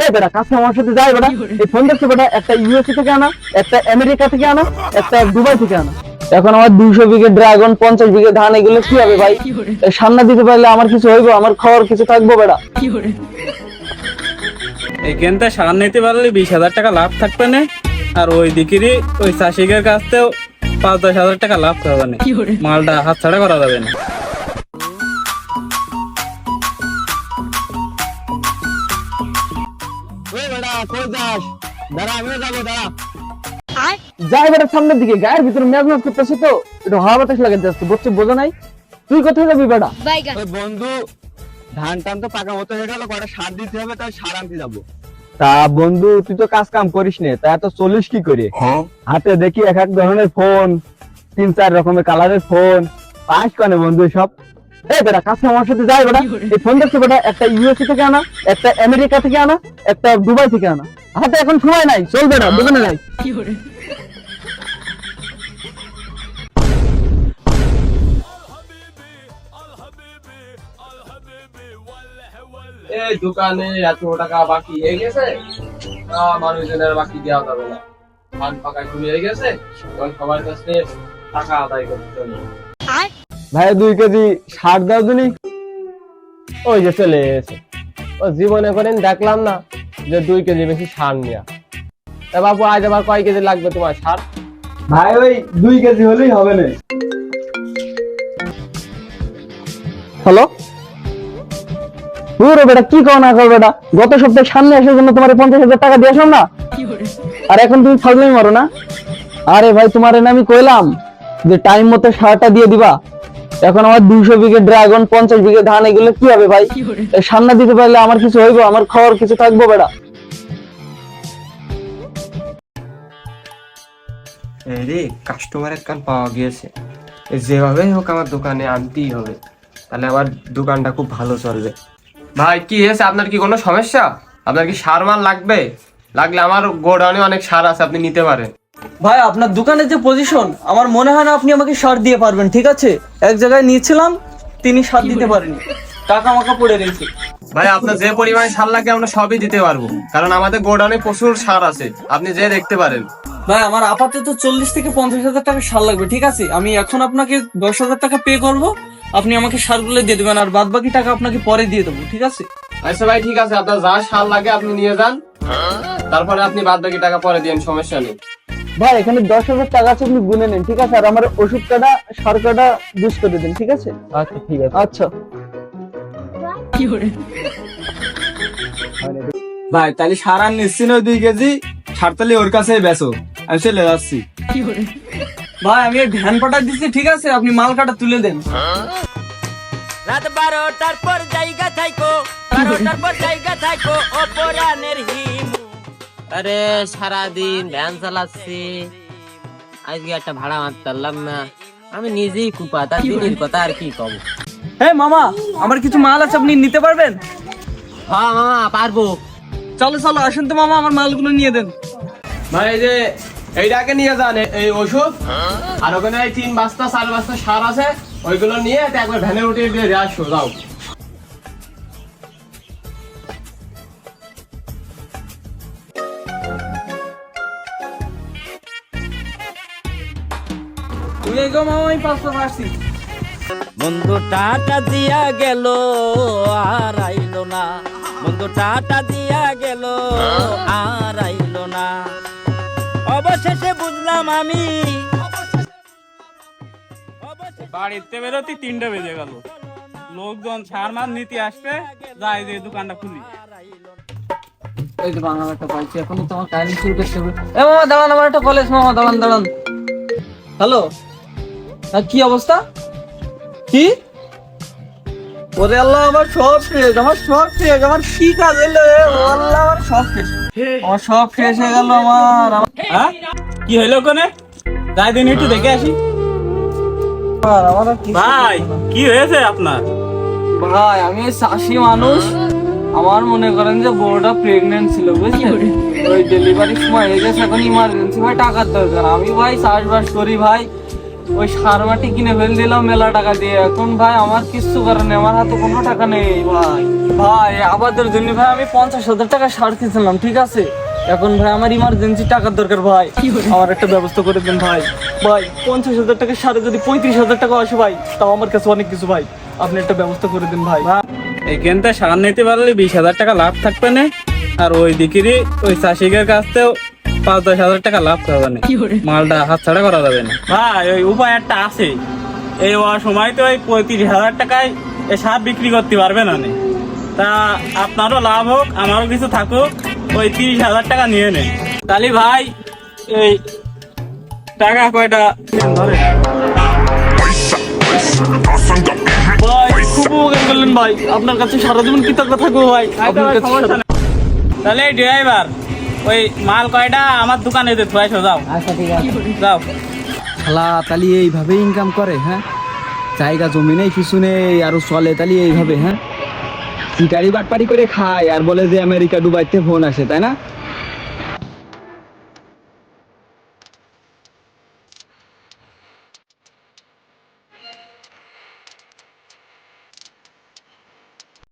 এই বেটা কাছে আমার সাথে যাই বেটা। এই ফোন দেখছ বেটা? একটা ইউএসএ থেকে আনা একটা আমেরিকা থেকে আনা একটা দুবাই থেকে আনা। এখন আমার দুইশো বিঘে ড্রাগন পঞ্চাশ বিঘে ধান এগুলো কি হবে ভাই? সান্না দিতে পারলে আমার কিছু হইবো আমার খবর কিছু থাকব বেটা। এখানটা সার নিতে পারলে বিশ হাজার টাকা লাভ থাকবে না। আর ওই দিকেরই ওই চাষিকের কাছ থেকেও পাঁচ দশ হাজার টাকা লাভ হবে না। মালটা হাত ছাড়া করা যাবে না। কই যাস? দাঁড়া আমিও যাব দাঁড়া। যাই বেটা সামনের দিকে গায়ের ভিতরে ম্যাজ ম্যাজ করতেছে তো একটু হাওয়া বাতাস লাগে যাচ্ছে বুঝছে বোঝো নাই? তুই কোথায় যাবি বেটা? বন্ধু ধান টান তো পাকা মতো হয়ে গেল কটা সার দিতে হবে তাই সার আনতে যাব। তা বন্ধু তুই তো কাজ কাম করিস নে তা এত চলিস কি করে? হাতে দেখি এক এক ধরনের ফোন তিন চার রকমের কালারের ফোন পাস কানে বন্ধু সব এই বেটা কাছে আমার সাথে যাই বেটা। এই ফোন দেখছ বেটা একটা ইউএসএ থেকে আনা একটা আমেরিকা থেকে আনা একটা দুবাই থেকে আনা। হাতে এখন সময় নাই চলবে না দোকানে নাই এই দোকানে এত টাকা বাকি হয়ে গেছে মানুষজনের বাকি দেওয়া যাবে না। ধান পাকা হয়ে গেছে সবার কাছে টাকা আদায় করতে হবে। ভাই দুই কেজি সার দাও দিনি ওই যে চলে এসে ও জীবনে করেন দেখলাম না যে দুই কেজি বেশি সার নেওয়া তা বাবু আজ আবার কয় কেজি লাগবে তোমার সার? ভাই ওই দুই কেজি হলেই হবে না। হ্যালো? পুরো বেটা কি কও না কর বেটা? গত সপ্তাহে সামনে আসার জন্য তোমার পঞ্চাশ হাজার টাকা দিয়ে আসলাম না? আর এখন তুমি ফাজলামি মারো না? আরে ভাই তোমার আমি কইলাম যে টাইম মতো সারটা দিয়ে দিবা। এখন আমার দুইশো বিঘে ড্রাগন পঞ্চাশ বিঘে ধান এগুলো কি হবে ভাই? সামনে দিতে পারলে আমার কিছু হইবো আমার খবর কিছু থাকব বেটা এই রে কাস্টমারের কান পাওয়া গিয়েছে। যেভাবে হোক আমার দোকানে আনতেই হবে। তাহলে আমার দোকানটা খুব ভালো চলবে। ভাই কি হয়েছে? আপনার কি কোনো সমস্যা? আপনার কি সার মাল লাগবে? লাগলে আমার গোডাউনে অনেক সার আছে আপনি নিতে পারেন। ভাই আপনার দোকানের যে পজিশন আমার মনে হয় না আপনি আমাকে সার দিয়ে পারবেন ঠিক আছে? এক জায়গায় নিয়েছিলাম তিনি সার দিতে পারেনি। টাকা মাকা পড়ে রয়েছে ভাই আপনার যে পরিমাণে সার লাগে আমরা সবই দিতে পারব। কারণ আমাদের গোডাউনে প্রচুর সার আছে। আপনি যে দেখতে পারেন। ভাই আমার আপাতত চল্লিশ থেকে পঞ্চাশ হাজার টাকা সার লাগবে ঠিক আছে? আমি এখন আপনাকে দশ হাজার টাকা পে করব। আপনি আমাকে সারগুলো দিয়ে দেবেন আর বাদ বাকি টাকা আপনাকে পরে দিয়ে দেবো ঠিক আছে? আচ্ছা ভাই ঠিক আছে। আপনার যা সার লাগে আপনি নিয়ে যান। তারপরে আপনি বাদ বাকি টাকা পরে দিন সমস্যা নেই। ভাই এখানে দশ হাজার টাকা আছে আপনি গুনে নেন ঠিক আছে? আর আমার ওষুধ কাটা সার কাটা বুঝ করে দিন ঠিক আছে? আচ্ছা ঠিক আছে। আচ্ছা। ভাই তাহলে সার নিচ্ছি না দুই কেজি সার তাহলে ওর কাছেই বেসো আমি চলে যাচ্ছি। ভাই আমি ভ্যান পাঠা দিচ্ছি ঠিক আছে? আপনি মাল কাটা তুলে দেন। রাত বারোটার পর জায়গা থাইকো বারোটার পর জায়গা থাইকো হিমু আরে সারাদিন ভ্যান চালাচ্ছি। আজকে একটা ভাড়া মারতে পারলাম না। আমি নিজেই কুপা তার দিনের কথা আর কি কব? হ্যাঁ মামা আমার কিছু মাল আছে আপনি নিতে পারবেন? হ্যাঁ মামা পারব। চলো চলো আসুন তো মামা আমার মালগুলো নিয়ে দেন। ভাই এই যে এইটাকে নিয়ে যান এই ওষুধ। আর ওখানে তিন বস্তা চার বস্তা সার আছে ওইগুলো নিয়ে একবার ভ্যানে উঠে দিয়ে আসো যাও। মামা আমি পাঁচটা আসছি বন্ধু টাটা দিয়া গেল আর আইলো না। বন্ধু টাটা দিয়া গেল আর আইলো না। অবশেষে বুঝলাম আমি। বাড়িতে বেরোতে তিনটা বেজে গেল। লোকজন সার মার নিতে আসবে যাই যে দোকানটা খুলি। এই তো বাংলা একটা পাইছি এখনই তোমার কাহিনী শুরু করতে হবে। এ মামা দাঁড়ান আমার একটা কলেজ মামা দাঁড়ান দাঁড়ান। হ্যালো হ্যাঁ কি অবস্থা? কি? ওরে আল্লাহ আমার সব শেষ আমার সব শেষ আমার কি কাজ এলো? আল্লাহ আমার সব শেষ। আমার সব শেষ হয়ে গেল আমার হ্যাঁ? কি হইল ওখানে? যাই দিন একটু দেখে আসি। ভাই কি হয়েছে আপনার? ভাই আমি চাষি মানুষ। আমার মনে করেন যে বউটা প্রেগনেন্ট ছিল বুঝলেন? ওই ডেলিভারির সময় হয়ে গেছে এখন ইমার্জেন্সি ভাই টাকার দরকার। আমি ভাই চাষবাস করি ভাই। ওই সার মাটি কিনে ফেল দিলাম মেলা টাকা দিয়ে। এখন ভাই আমার কিচ্ছু করার নেই আমার হাতে কোনো টাকা নেই ভাই। ভাই আবাদের জন্য ভাই আমি পঞ্চাশ হাজার টাকা সার কিনছিলাম ঠিক আছে? এখন ভাই আমার ইমার্জেন্সি টাকার দরকার ভাই। আমার একটা ব্যবস্থা করে দেন ভাই। ভাই পঞ্চাশ হাজার টাকা সারে যদি পঁয়ত্রিশ হাজার টাকা আসে ভাই তাও আমার কাছে অনেক কিছু ভাই। আপনি একটা ব্যবস্থা করে দেন ভাই। এখান থেকে সার নিতে পারলে বিশ হাজার টাকা লাভ থাকবে না। আর ওই দিকেরই ওই চাষিকের কাছ থেকেও পাঁচ দশ হাজার টাকা লাভ হবে না। মালটা হাতছাড়া করা যাবে না। ভাই ওই উপায় একটা আছে। এই সময় তো ওই পঁয়ত্রিশ হাজার টাকায় এ সার বিক্রি করতে পারবে না নে। তা আপনারও লাভ হোক আমারও কিছু থাকুক ওই তিরিশ হাজার টাকা নিয়ে নেন তাহলে ভাই এই টাকা কয়টা? ধরে ভাই খুব উপকার করলেন ভাই। আপনার কাছে সারা জীবন কৃতজ্ঞ থাকব ভাই। তাহলে ড্রাইভার ওই মাল কয়টা? আমার দোকানে দে থুয়াইছো যাও। আচ্ছা ঠিক আছে। যাও। খালা তালি এইভাবে ইনকাম করে হ্যাঁ? জায়গা জমি নেই কিছু নেই আরও চলে তালি এইভাবে হ্যাঁ? গাড়ি বাটপারি করে খায় আর বলে যে আমেরিকা ডুবাইতে ফোন আসে তাই না?